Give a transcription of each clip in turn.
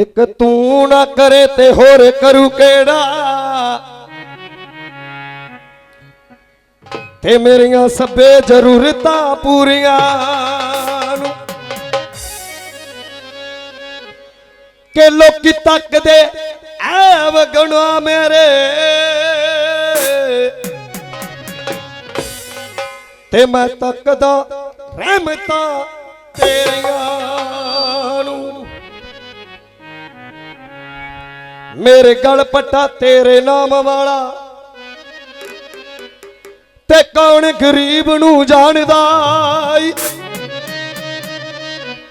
ਇੱਕ ਤੂੰ ਨਾ ਕਰੇ ਤੇ ਹੋਰ ਕਰੂ ਕਿਹੜਾ? ਤੇ ਮੇਰੀਆਂ ਸਭੇ ਜ਼ਰੂਰਤਾਂ ਪੂਰੀਆਂ ਨੂੰ ਕਿ ਲੋਕੀ ਤੱਕਦੇ ਐ ਵਗਣਾ ਮੇਰੇ। ਤੇ ਮੈਂ ਤੱਕਦਾ ਰਹਿਮਤਾਂ ਤੇਰੀਆਂ। ਮੇਰੇ ਗਲ ਪੱਟਾ ਤੇਰੇ ਨਾਮ ਵਾਲਾ। ਤੇ ਕੌਣ ਗਰੀਬ ਨੂੰ ਜਾਣਦਾ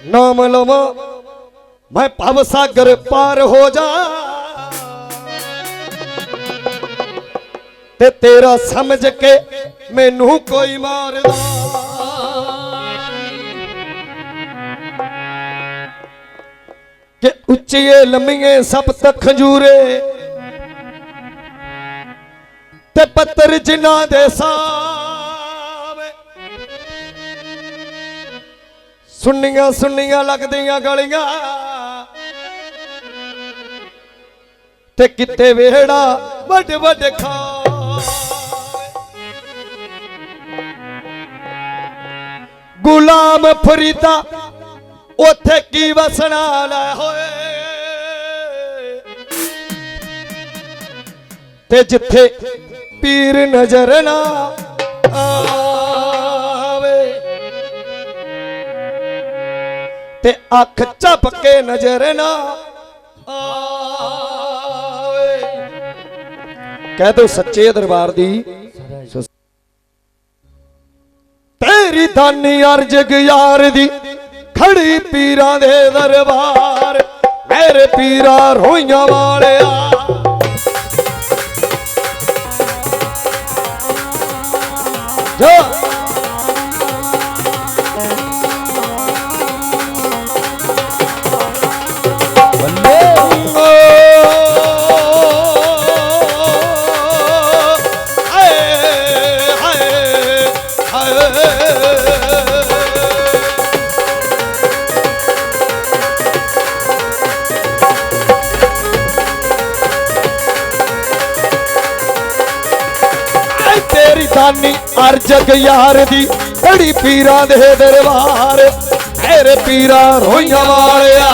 ਨਾਮ ਲਵਾਂ, ਮੈਂ ਭਵ ਸਾਗਰ ਪਾਰ ਹੋ ਜਾ। ਤੇ ਤੇਰਾ ਸਮਝ ਕੇ ਮੈਨੂੰ ਕੋਈ ਮਾਰਦਾ। ਕਿ ਉੱਚੀਏ ਲੰਮੀਏ ਸਭ ਤੱਕ ਖੰਜੂਰੇ। ਤੇ ਪੱਤਰ ਜਿਨ੍ਹਾਂ ਦੇ ਸਾਵੇਂ ਸੁੰਨੀਆਂ ਸੁੰਨੀਆਂ ਲੱਗਦੀਆਂ ਗਲੀਆਂ। ਤੇ ਕਿਤੇ ਵੇੜਾ ਵੱਡੇ ਵੱਡੇ ਖਾ ਗੁਲਾਮ ਫਰੀਦਾ ਉੱਥੇ ਕੀ ਵਸਣਾ ਲੈ ਹੋਏ? ਤੇ ਜਿੱਥੇ ਪੀਰ ਨਜ਼ਰ ਨਾ ਆਵੇ ਤੇ ਅੱਖ ਝਪ ਕੇ ਨਜ਼ਰ ਨਾ ਆਵੇ। ਕਹਿ ਦੋ ਸੱਚੇ ਦਰਬਾਰ ਦੀ। ਤੇਰੀ ਦਾਨੀ ਅਰਜਗ ਯਾਰ ਦੀ। ਖੜੀ ਪੀਰਾਂ ਦੇ ਦਰਬਾਰ ਮੇਰੇ ਪੀਰਾ ਰੋਈਆਂ ਵਾਲਿਆ। ਜੋ। ਤੇਰੀ ਦਾਨੀ ਅਰਜਗ ਯਾਰ ਦੀ ਬੜੀ ਪੀਰਾਂ ਦੇ ਦਰਬਾਰ ਤੇਰੇ ਪੀਰਾਂ ਰੋਈਆਂ ਵਾਲਿਆ।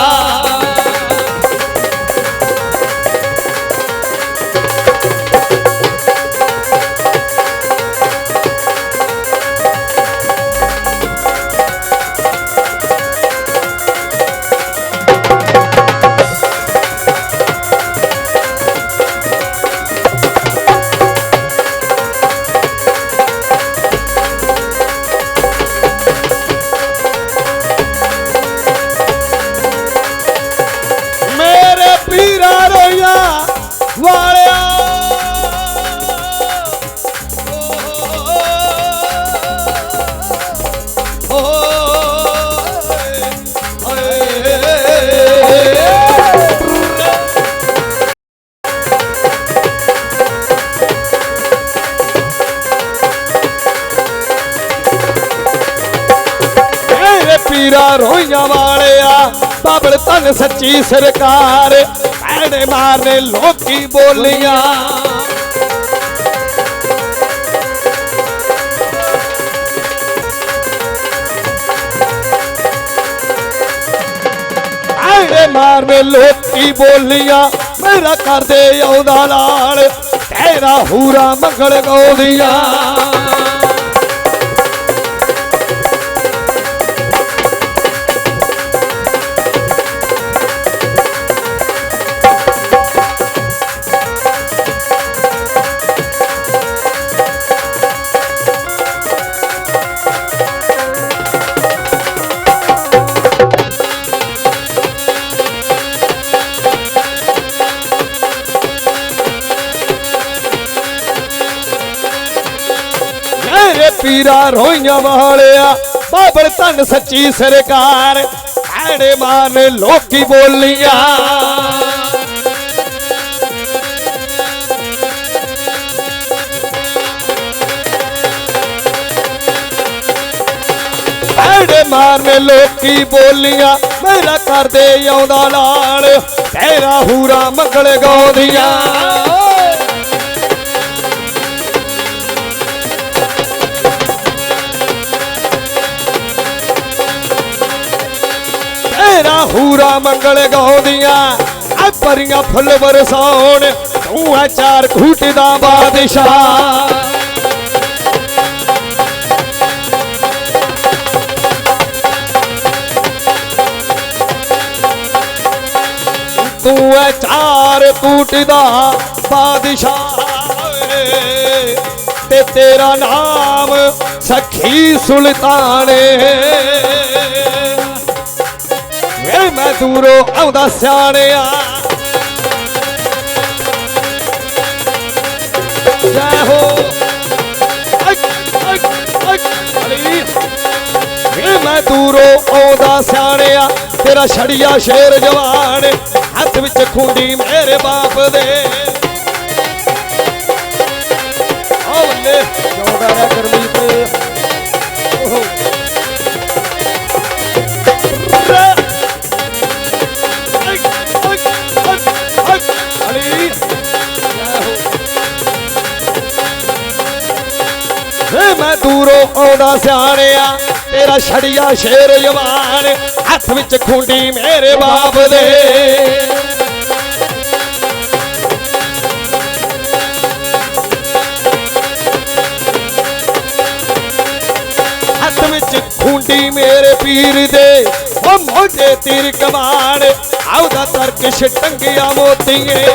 ਬਾਬਲ ਤਨ ਸੱਚੀ ਸਰਕਾਰ ਭੈੜੇ ਮਾਰਨੇ ਲੋਕੀ ਬੋਲੀਆਂ। ਭੈੜੇ ਮਾਰਨੇ ਲੋਕੀ ਬੋਲੀਆਂ, ਮੇਰਾ ਕਰਦੇ ਆਉਂਦਾ ਲਾਲ ਤੇਰਾ ਹੂਰਾ ਮੰਗਲ ਗਾਉਂਦੀਆਂ। ਪੀਰਾ ਰੋਈਆਂ ਵਾਲਿਆ। ਬਾਬਰ ਧਨ ਸੱਚੀ ਸਰਕਾਰ ਐੜੇ ਮਾਨ ਲੋਕੀ ਬੋਲੀਆਂ। ਐੜੇ ਮਾਰਨੇ ਲੋਕੀ ਬੋਲੀਆਂ, ਮੇਰਾ ਕਰਦੇ ਆਉਂਦਾ ਲਾਲ ਤੇਰਾ ਹੂਰਾ ਮੰਗਲ ਗਾਉਂਦੀਆਂ। ਹੂਰਾ ਮੰਗਲ ਗਾਉਂਦੀਆਂ। ਆ ਪਰੀਆਂ ਫੁੱਲ ਵਰਸਾਉਣ। ਤੂੰ ਆ ਚਾਰ ਖੂਟ ਦਾ ਬਾਦਸ਼ਾਹ। ਤੂੰ ਐ ਚਾਰ ਕੂਟ ਦਾ ਬਾਦਸ਼ਾਹ। ਤੇ ਤੇਰਾ ਨਾਮ ਸਖੀ ਸੁਲਤਾਨ ਏ ਵੇ ਮੈਂ ਦੂਰੋਂ ਆਉਂਦਾ ਸਿਆਣਿਆ। ਜੈ ਹੋ। ਅਕ ਮੈਂ ਦੂਰੋਂ ਆਉਂਦਾ ਸਿਆਣਿਆ, ਤੇਰਾ ਛੜੀਆ ਸ਼ੇਰ ਜਵਾਨ ਹੱਥ ਵਿੱਚ ਖੁੰਡੀ ਮੇਰੇ ਬਾਪ ਦੇ। ਆ ਜੋੜਾ ਰਿਹਾ ਤੇ ਦੂਰੋਂ ਸਿਆਣਿਆ ਤੇਰਾ ਛੜੀਆ ਸ਼ੇਰ ਜਵਾਨ, ਹੱਥ ਵਿੱਚ ਖੁੰਡੀ ਮੇਰੇ ਬਾਪ ਦੇ। ਹੱਥ ਵਿੱਚ ਖੁੰਡੀ ਮੇਰੇ ਪੀਰ ਦੇ ਉਹ ਮੋਢੇ ਤੀਰ ਕਮਾਨ ਆਉਦਾ ਤਰਕ ਛਟੰਗਿਆ ਮੋਤੀਏ।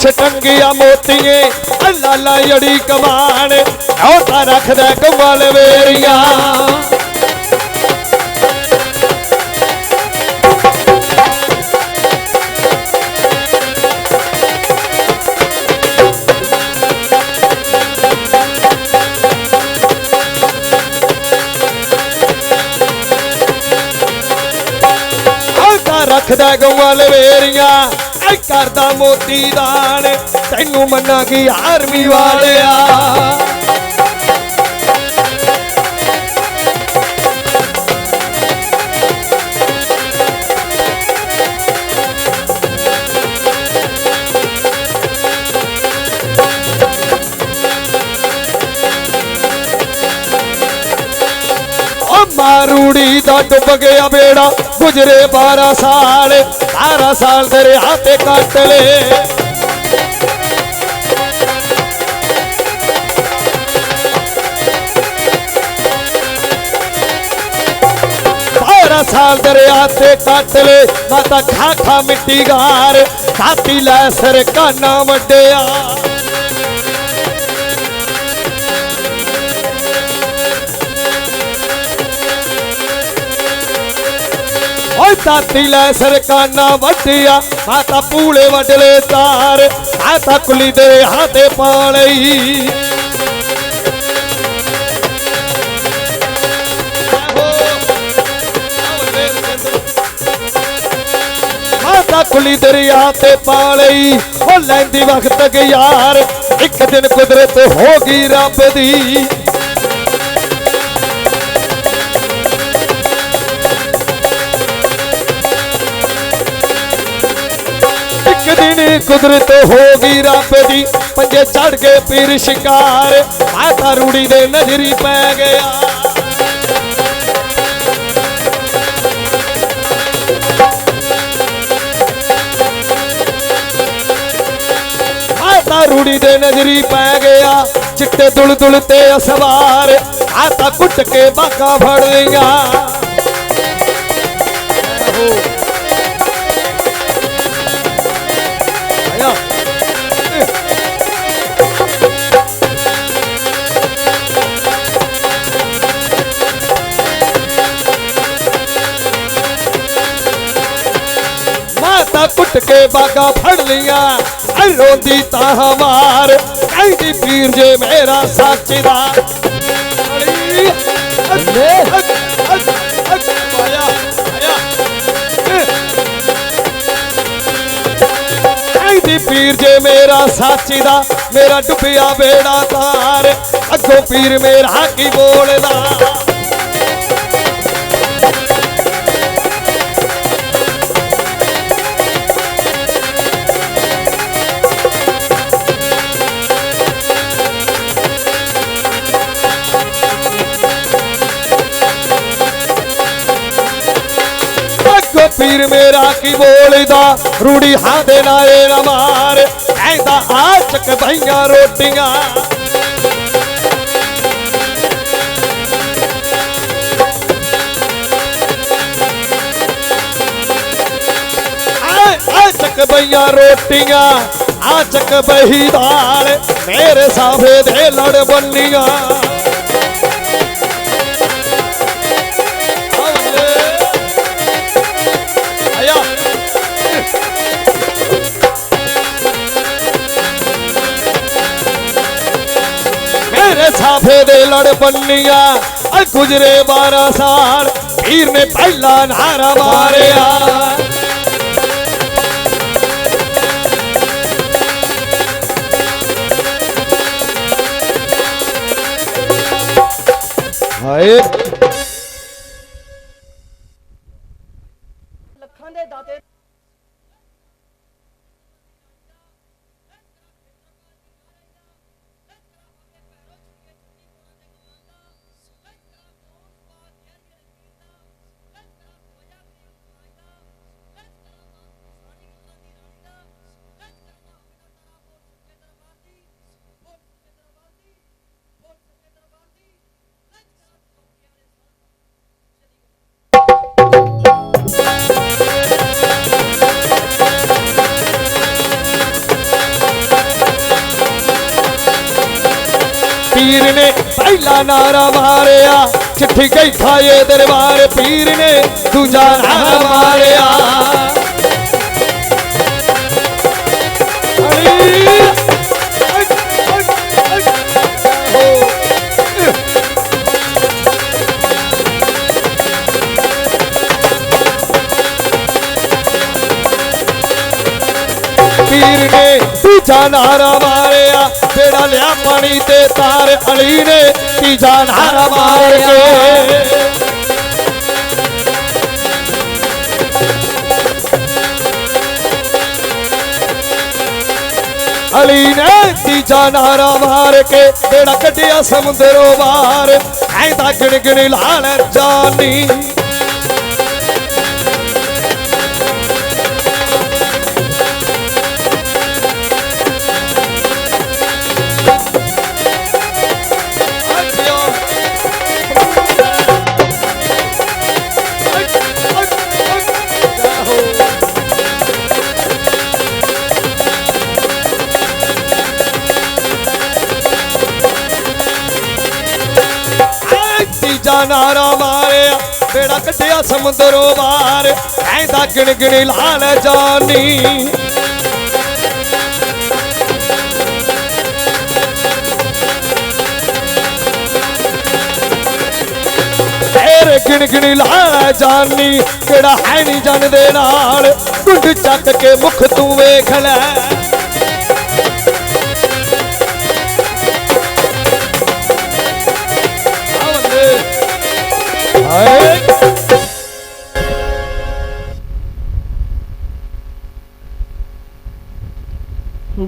ਆਉਦਾ ਤਰਕ ਮੋਤੀਏ, ਅੱਲਾ ਲਾ ਜੜੀ ਕਮਾਨ ਉਹ ਤਾਂ ਰੱਖਦਾ ਕਮਲ ਵੇਰੀਆਂ। ਆਉਂਦਾ ਰੱਖਦਾ ਗਊਆਂ ਲਵੇਰੀਆਂ ਐ ਕਰਦਾ ਮੋਤੀ ਦਾਨ। ਤੈਨੂੰ ਮੰਨਾਂਗੀ ਆਰਮੀ ਵਾਲਿਆ। ਮਾਰੂੜੀ ਦਾ ਡੁੱਬ ਗਿਆ ਬੇੜਾ, ਗੁਜਰੇ 12 ਸਾਲ 12 ਸਾਲ ਦਰਿਆ ਤੇ ਕੱਟ ਲੇ ਬਾਰਾਂ ਸਾਲ ਦਰਿਆ ਤੇ ਕੱਟ ਲੇ ਮਾਤਾ ਖਾ ਖਾ ਮਿੱਟੀ ਗਾਰ ਸਾਥੀ ਲੈ ਸਰ ਕਾਨਾ ਵੱਡਿਆ ਓਏ ਤਾਤੀ ਲੈ ਸਰਕਾਨਾ ਵੱਡਿਆ ਮਾਤਾ ਪੂਲੇ ਵੱਡਲੇ ਤਾਰ ਮਾਤਾ ਕੁਲੀ ਦੇ ਹਾਤੇ ਪਾ ਲਈ ਮਾਤਾ ਕੁਲੀ ਦਰਿਆ ਤੇ ਪਾ ਲਈ ਉਹ ਲੈਂਦੀ ਵਕਤ ਯਾਰ ਇੱਕ ਦਿਨ ਕੁਦਰਤ ਹੋ ਗਈ ਰੱਬ ਦੀ ਇੱਕ ਕੁਦਰਤ ਹੋ ਗਈ ਰੱਬ ਦੀ। ਪੰਜੇ ਚੜ ਕੇ ਪੀਰ ਸ਼ਿਕਾਰ ਮਾਤਾ ਰੂੜੀ ਦੇ ਨਜ਼ਰੀ ਪੈ ਗਿਆ। ਮਾਤਾ ਰੂੜੀ ਦੇ ਨਜ਼ਰੀ ਪੈ ਗਿਆ, ਚਿੱਟੇ ਦੁਲ ਦੁਲ ਤੇ ਅਸਵਾਰ ਆਤਾ ਕੁੱਟ ਕੇ ਬਾਕਾਂ ਫੜ ਲਈਆਂ। ਆਹੋ ਮਾਤਾ ਕੁੱਟ ਕੇ ਬਾਗਾ ਫੜ ਲੀਆਂ ਐ ਰੋਂਦੀ ਤਾਂ ਮਾਰ ਕਹਿੰਦੀ ਪੀਰ ਜੇ ਮੇਰਾ ਸੱਚ ਦਾ। ਕਹਿੰਦੀ ਪੀਰ ਜੇ ਮੇਰਾ ਸਾਚੀ ਦਾ ਮੇਰਾ ਡੁੱਬਿਆ ਬੇੜਾ ਤਾਰ। ਅੱਗੋਂ ਪੀਰ ਮੇਰਾ ਕੀ ਬੋਲਦਾ? ਪੀਰ ਮੇਰਾ ਕੀ ਬੋਲਦਾ? ਰੂੜੀ ਹਾਂ ਦੇ ਨਾਲੇ ਨਾ ਮਾਰ। ਕਹਿੰਦਾ ਆ ਚੱਕ ਰੋਟੀਆਂ। ਆ ਚੱਕ ਭਈਆਂ ਰੋਟੀਆਂ ਆ ਚੱਕ ਬਹੀ ਦਾਲ। ਮੇਰੇ ਸਾਫੇ ਦੇ ਲੜ ਬੰਨੀਆਂ। ਮੇਰੇ ਸਾਫੇ ਦੇ ਲੜ ਬੰਨੀਆਂ ਅ ਗੁਜਰੇ 12 ਸਾਲ ਪੀਰ ਨੇ ਪਹਿਲਾ ਨਾਰਾ ਮਾਰਿਆ ਨਾਰਾ ਮਾਰਿਆ। ਚਿੱਠੀ ਗਈ ਖਾਏ ਦਰਬਾਰ ਪੀਰ ਨੇ ਦੂਜਾ ਨਾਰਾ ਮਾਰਿਆ। ਪੀਰ ਨੇ ਤੀਜਾ ਨਾਰਾ ਮਾਰਿਆ ਤੇਰਾ ਲਿਆ ਪਾਣੀ ਤੇ ਤਾਰ ਅਲੀ ਨੇ, ਤੀਜਾ ਨਾਰਾ ਮਾਰ ਕੇ ਅਲੀ ਨੇ ਤੀਜਾ ਨਾਰਾ ਮਾਰ ਕੇ ਤੇਰਾ ਕੱਢਿਆ ਸਮੁੰਦਰੋਂ ਬਾਹਰ ਐਂਦਾ ਗਿਣ ਗਿਣ ਲਾਲ ਜਾਨੀ। ਕੱਢਿਆ ਸਮੁੰਦਰੋਂ ਬਾਹਰ ਐਂਦਾ ਗਿਣ ਗਿਣ ਲਾਲ ਜਾਨੀ। ਤੇਰੇ ਗਿਣ ਗਿਣ ਲਾਲ ਜਾਨੀ, ਕਿਹੜਾ ਹੈ ਨਹੀਂ ਜਨ ਦੇ ਨਾਲ? ਗੁੰਡ ਚੱਕ ਕੇ ਮੁਖ ਤੂੰ ਵੇਖ ਲੈ।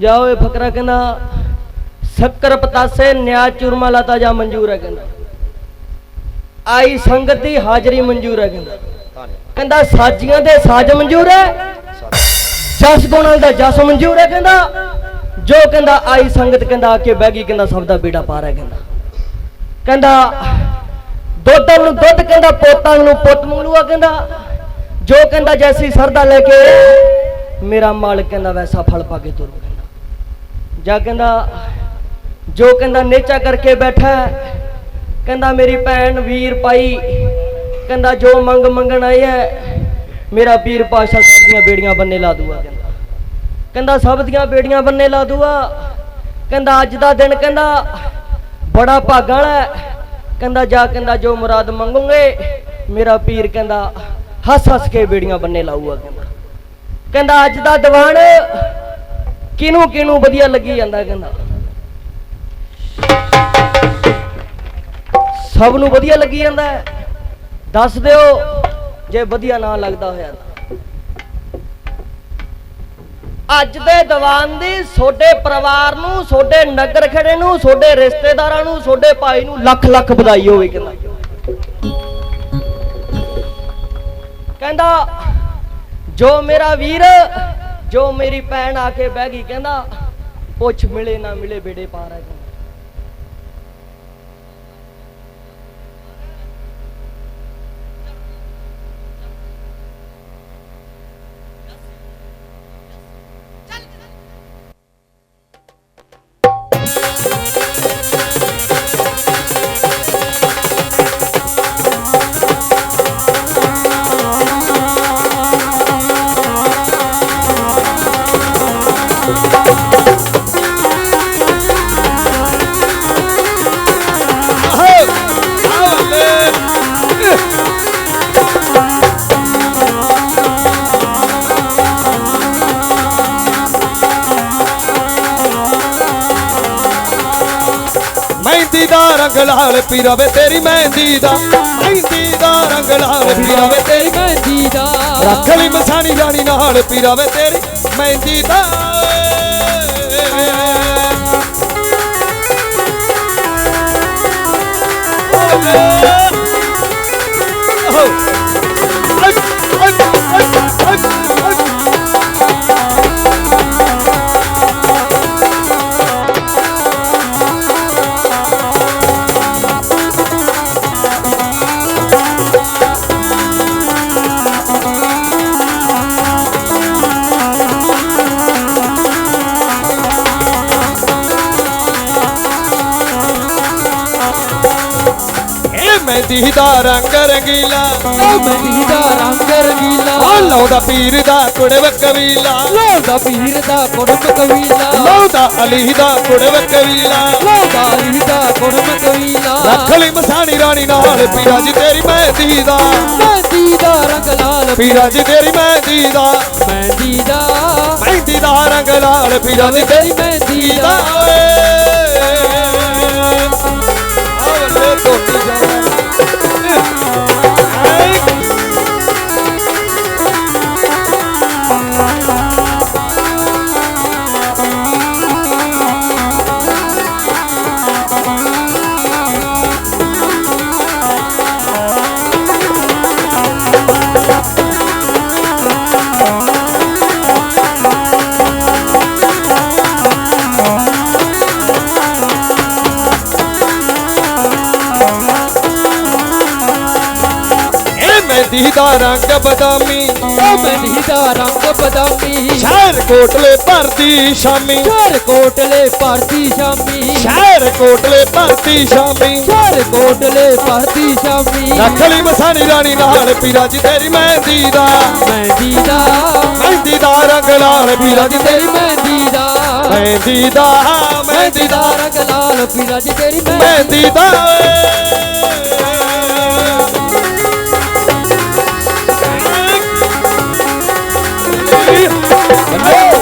ਜਾਓ ਇਹ ਫਕਰਾ ਕਹਿੰਦਾ, ਸ਼ੱਕਰ ਪਤਾਸੇ ਨਿਆ ਚੂਰਮਾ ਲਾਤਾ ਜਾ ਮਨਜ਼ੂਰ ਹੈ ਕਹਿੰਦਾ। ਆਈ ਸੰਗਤ ਦੀ ਹਾਜ਼ਰੀ ਮਨਜ਼ੂਰ ਹੈ ਕਹਿੰਦਾ। ਕਹਿੰਦਾ ਸਾਜੀਆਂ ਦੇ ਸਾਜ ਮਨਜ਼ੂਰ ਹੈ, ਜਸ ਗੁਣਾਂ ਦਾ ਜਸ ਮਨਜ਼ੂਰ ਹੈ ਕਹਿੰਦਾ। ਜੋ ਕਹਿੰਦਾ ਆਈ ਸੰਗਤ ਕਹਿੰਦਾ ਆ ਕੇ ਬਹਿ ਗਈ, ਕਹਿੰਦਾ ਸਭ ਦਾ ਬੇੜਾ ਪਾਰ ਹੈ ਕਹਿੰਦਾ। ਕਹਿੰਦਾ ਦੁੱਧ ਨੂੰ ਦੁੱਧ ਕਹਿੰਦਾ, ਪੋਤਾਂ ਨੂੰ ਪੁੱਤ ਮੰਗਲੂਆ ਕਹਿੰਦਾ। ਜੋ ਕਹਿੰਦਾ ਜੈਸੀ ਸਰਦਾ ਲੈ ਕੇ, ਮੇਰਾ ਮਾਲਕ ਕਹਿੰਦਾ ਵੈਸਾ ਫਲ ਪਾ ਕੇ ਤੁਰੂ ਜਾਂ ਕਹਿੰਦਾ, ਜੋ ਕਹਿੰਦਾ ਨੇਚਾ ਕਰਕੇ ਬੈਠਾ ਕਹਿੰਦਾ ਮੇਰੀ ਭੈਣ ਵੀਰ ਪਾਈ ਕਹਿੰਦਾ ਜੋ ਮੰਗ ਮੰਗਣ ਆਈ ਹੈ, ਮੇਰਾ ਪੀਰ ਪਾਸ਼ਾ ਸਭ ਦੀਆਂ ਬੇੜੀਆਂ ਬੰਨੇ ਲਾ ਦੂਆ, ਕਹਿੰਦਾ। ਕਹਿੰਦਾ ਸਭ ਦੀਆਂ ਬੇੜੀਆਂ ਬੰਨੇ ਲਾ ਦੂਆ, ਕਹਿੰਦਾ ਅੱਜ ਦਾ ਦਿਨ ਕਹਿੰਦਾ ਬੜਾ ਭਾਗਾਂ ਵਾਲਾ ਕਹਿੰਦਾ ਜਾ ਕਹਿੰਦਾ ਜੋ ਮੁਰਾਦ ਮੰਗੋਗੇ, ਮੇਰਾ ਪੀਰ ਕਹਿੰਦਾ ਹੱਸ ਹੱਸ ਕੇ ਬੇੜੀਆਂ ਬੰਨੇ ਲਾਊਗਾ, ਕਹਿੰਦਾ। ਕਹਿੰਦਾ ਅੱਜ ਦਾ ਦੀਵਾਨ ਕਿਨੂੰ ਕਿਨੂੰ ਵਧੀਆ ਲੱਗੀ ਜਾਂਦਾ ਕਹਿੰਦਾ। ਸਭ ਨੂੰ ਵਧੀਆ ਲੱਗੀ ਜਾਂਦਾ ਦੱਸ ਦਿਓ, ਜੇ ਵਧੀਆ ਨਾ ਲੱਗਦਾ ਹੋਇਆ ਅੱਜ ਦੇ ਦੀਵਾਨ ਦੀ ਤੁਹਾਡੇ ਪਰਿਵਾਰ ਨੂੰ ਤੁਹਾਡੇ ਨਗਰ ਖੜੇ ਨੂੰ ਤੁਹਾਡੇ ਰਿਸ਼ਤੇਦਾਰਾਂ ਨੂੰ ਤੁਹਾਡੇ ਭਾਈ ਨੂੰ ਲੱਖ ਲੱਖ ਵਧਾਈ ਹੋਵੇ ਕਹਿੰਦਾ। ਕਹਿੰਦਾ, ਜੋ ਮੇਰਾ ਵੀਰ ਜੋ ਮੇਰੀ ਭੈਣ ਆ ਕੇ ਬਹਿ ਗਈ, ਕਹਿੰਦਾ, ਪੁੱਛ ਮਿਲੇ ਨਾ ਮਿਲੇ ਬੇੜੇ ਪਾਰ ਹੈ ਲਾਲ ਰਵੇ ਤੇਰੀ ਮਹਿੰਦੀ ਦਾ। ਮਹਿੰਦੀ ਦਾ ਰੰਗ ਲਾਲ ਪੀਰਾ ਵੇ ਤੇਰੀ ਮਹਿੰਦੀ ਦਾ। ਰੱਖ ਲਈ ਮਸਾਣੀ ਰਾਣੀ ਨਾਲ ਪੀਰਾ ਵੇ ਤੇਰੀ ਮਹਿੰਦੀ ਦਾ। ਇਹ ਮਹਿੰਦੀ ਦਾ ਰੰਗ ਰੰਗੀਲਾ। ਉਹ ਮਹਿੰਦੀ ਦਾ ਰੰਗ ਰੰਗੀਲਾ। ਆ ਲਾਉਂਦਾ ਪੀਰ ਦਾ ਕੁੜਵ ਕਬੀਲਾ। ਲੋਦਾ ਪੀਰ ਦਾ ਕੁੜਮ ਕਵੀਲਾ ਲਾਉਂਦਾ ਅਲੀ ਦਾ ਕੁੜਵ ਕਬੀਲਾ। ਲੋਦਾ ਅਲੀ ਦਾ ਕੁੜਮ ਕਵੀਲਾ ਰੱਖ ਲਈ ਮਸਾਣੀ ਰਾਣੀ ਨਾਲ ਪੀਰਾ ਜੀ ਤੇਰੀ ਮਹਿੰਦੀ ਦਾ ਮਹਿੰਦੀ ਦਾ ਰੰਗ ਲਾਲ ਪੀਰਾ। ਜੀ ਤੇਰੀ ਮਹਿੰਦੀ ਦਾ ਮਹਿੰਦੀ ਦਾ ਮਹਿੰਦੀ ਦਾ ਰੰਗ ਲਾਲ ਪੀਰਾ ਜੀ ਤੇਰੀ ਮਹਿੰਦੀ ਦਾ ਦਾ ਰੰਗ ਬਦਾਮੀ। ਉਹ ਮਹਿੰਦੀ ਦਾ ਰੰਗ ਬਦਾਮੀ। ਸ਼ਹਿਰ ਕੋਟਲੇ ਭਰਦੀ ਸ਼ਾਮੀ। ਚਾਰ ਕੋਟਲੇ ਭਰਦੀ ਸ਼ਾਮੀ। ਸ਼ਹਿਰ ਕੋਟਲੇ ਭਰਦੀ ਸ਼ਾਮੀ। ਚਾਰ ਕੋਟਲੇ ਭਰਦੀ ਸ਼ਾਮੀ। ਰੱਖ ਲਈ ਮਸਾਣੀ ਰਾਣੀ ਨਾਲ ਪੀਰਾ ਜੀ ਤੇਰੀ ਮਹਿੰਦੀ ਦਾ। ਮਹਿੰਦੀ ਦਾ। ਮਹਿੰਦੀ ਦਾ ਰੰਗ ਲਾਲ ਪੀਰਾ ਜੀ ਤੇਰੀ ਮਹਿੰਦੀ ਦਾ। ਮਹਿੰਦੀ ਦਾ ਮਹਿੰਦੀ ਦਾ ਰੰਗ ਲਾਲ ਪੀਰਾ ਜੀ ਤੇਰੀ ਮਹਿੰਦੀ ਮਹਿੰਦੀ ਦਾ ਇਹ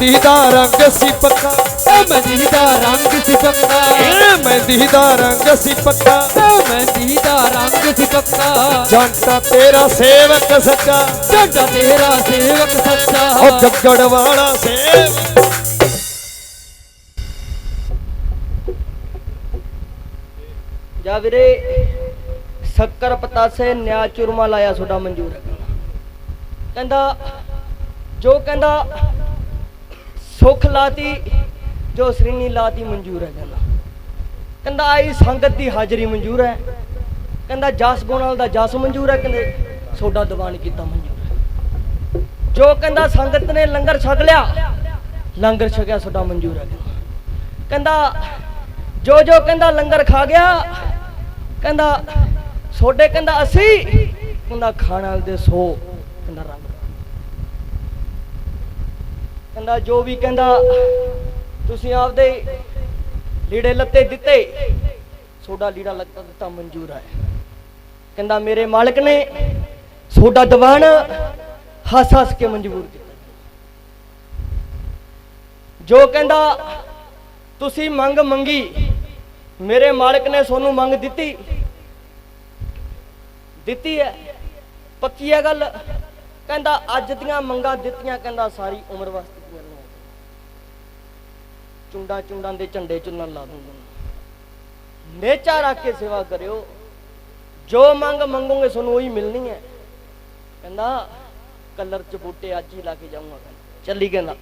ਮਹਿੰਦੀ ਦਾ ਰੰਗ ਸੀ ਪੱਕਾ। ਉਹ ਮਹਿੰਦੀ ਦਾ ਰੰਗ ਸੀ ਪੱਕਾ। ਇਹ ਮਹਿੰਦੀ ਦਾ ਰੰਗ ਸੀ ਪੱਕਾ। ਉਹ ਮਹਿੰਦੀ ਦਾ ਰੰਗ ਸੀ ਪੱਕਾ। ਜੰਟਾ ਤੇਰਾ ਸੇਵਕ ਸੱਚਾ। ਡਾਡਾ ਤੇਰਾ ਸੇਵਕ ਸੱਚਾ। ਉਹ ਜੱਗੜ ਵਾਲਾ ਸੇਵਕ। ਜਾ ਵੀਰੇ ਸ਼ੱਕਰ ਪਤਾਸੇ ਨਿਆ ਚੁਰਮਾ ਲਾਇਆ ਤੁਹਾਡਾ ਮਨਜ਼ੂਰ। ਕਹਿੰਦਾ ਜੋ ਕਹਿੰਦਾ ਸੁਖ ਲਾਤੀ, ਜੋ ਸ੍ਰੀਨੀ ਲਾਤੀ ਮਨਜ਼ੂਰ ਹੈ ਕਹਿੰਦਾ। ਕਹਿੰਦਾ, ਆਈ ਸੰਗਤ ਦੀ ਹਾਜ਼ਰੀ ਮਨਜ਼ੂਰ ਹੈ। ਕਹਿੰਦਾ, ਜਸ ਗੁਣਾਲ ਦਾ ਜਸ ਮਨਜ਼ੂਰ ਹੈ। ਕਹਿੰਦੇ, ਸੋਡਾ ਦੀਵਾਨ ਕੀਤਾ ਮਨਜ਼ੂਰ ਜੋ ਕਹਿੰਦਾ, ਸੰਗਤ ਨੇ ਲੰਗਰ ਛਕ ਲਿਆ, ਲੰਗਰ ਛਕਿਆ ਸੋਡਾ ਮਨਜ਼ੂਰ ਹੈ ਕਹਿੰਦਾ। ਜੋ ਜੋ ਕਹਿੰਦਾ, ਲੰਗਰ ਖਾ ਗਿਆ, ਕਹਿੰਦਾ, ਸੋਡੇ ਕਹਿੰਦਾ, ਅਸੀਂ ਕਹਿੰਦਾ ਖਾਣ ਵਾਲੇ ਦੇ 100 ਕਹਿੰਦਾ, ਰੰਗ ਕਹਿੰਦਾ, ਜੋ ਵੀ ਕਹਿੰਦਾ, ਤੁਸੀਂ ਆਪਦੇ ਲੀੜੇ ਲੱਤੇ ਦਿੱਤੇ ਤੁਹਾਡਾ ਲੀੜਾ ਲੱਤਾ ਦਿੱਤਾ, ਮਨਜ਼ੂਰ ਹੈ। ਕਹਿੰਦਾ, ਮੇਰੇ ਮਾਲਕ ਨੇ ਤੁਹਾਡਾ ਦੀਵਾਨ ਹੱਸ ਹੱਸ ਕੇ ਮਨਜ਼ੂਰ ਕੀਤਾ। ਜੋ ਕਹਿੰਦਾ, ਤੁਸੀਂ ਮੰਗ ਮੰਗੀ, ਮੇਰੇ ਮਾਲਕ ਨੇ ਤੁਹਾਨੂੰ ਮੰਗ ਦਿੱਤੀ। ਦਿੱਤੀ ਹੈ। ਪੱਕੀ ਹੈ ਗੱਲ। ਕਹਿੰਦਾ, ਅੱਜ ਦੀਆਂ ਮੰਗਾਂ ਦਿੱਤੀਆਂ, ਕਹਿੰਦਾ, ਸਾਰੀ ਉਮਰ ਵਾਸਤੇ। ਚੁੰਡਾ ਚੁੰਡਾਂ ਦੇ ਝੰਡੇ ਚੁੰਨਣ ਲਾ ਦੂੰਗਾ ਨੇਚਾ ਰੱਖ ਕੇ ਸੇਵਾ ਕਰਿਓ। ਜੋ ਮੰਗ ਮੰਗੋਗੇ ਤੁਹਾਨੂੰ ਉਹੀ ਮਿਲਣੀ ਹੈ। ਕਹਿੰਦਾ, ਕਲਰ ਚ ਬੂਟੇ ਅੱਜ ਹੀ ਲਾ ਕੇ ਜਾਊਂਗਾ। ਕਹਿੰਦਾ। ਚੱਲੀ ਕਹਿੰਦਾ।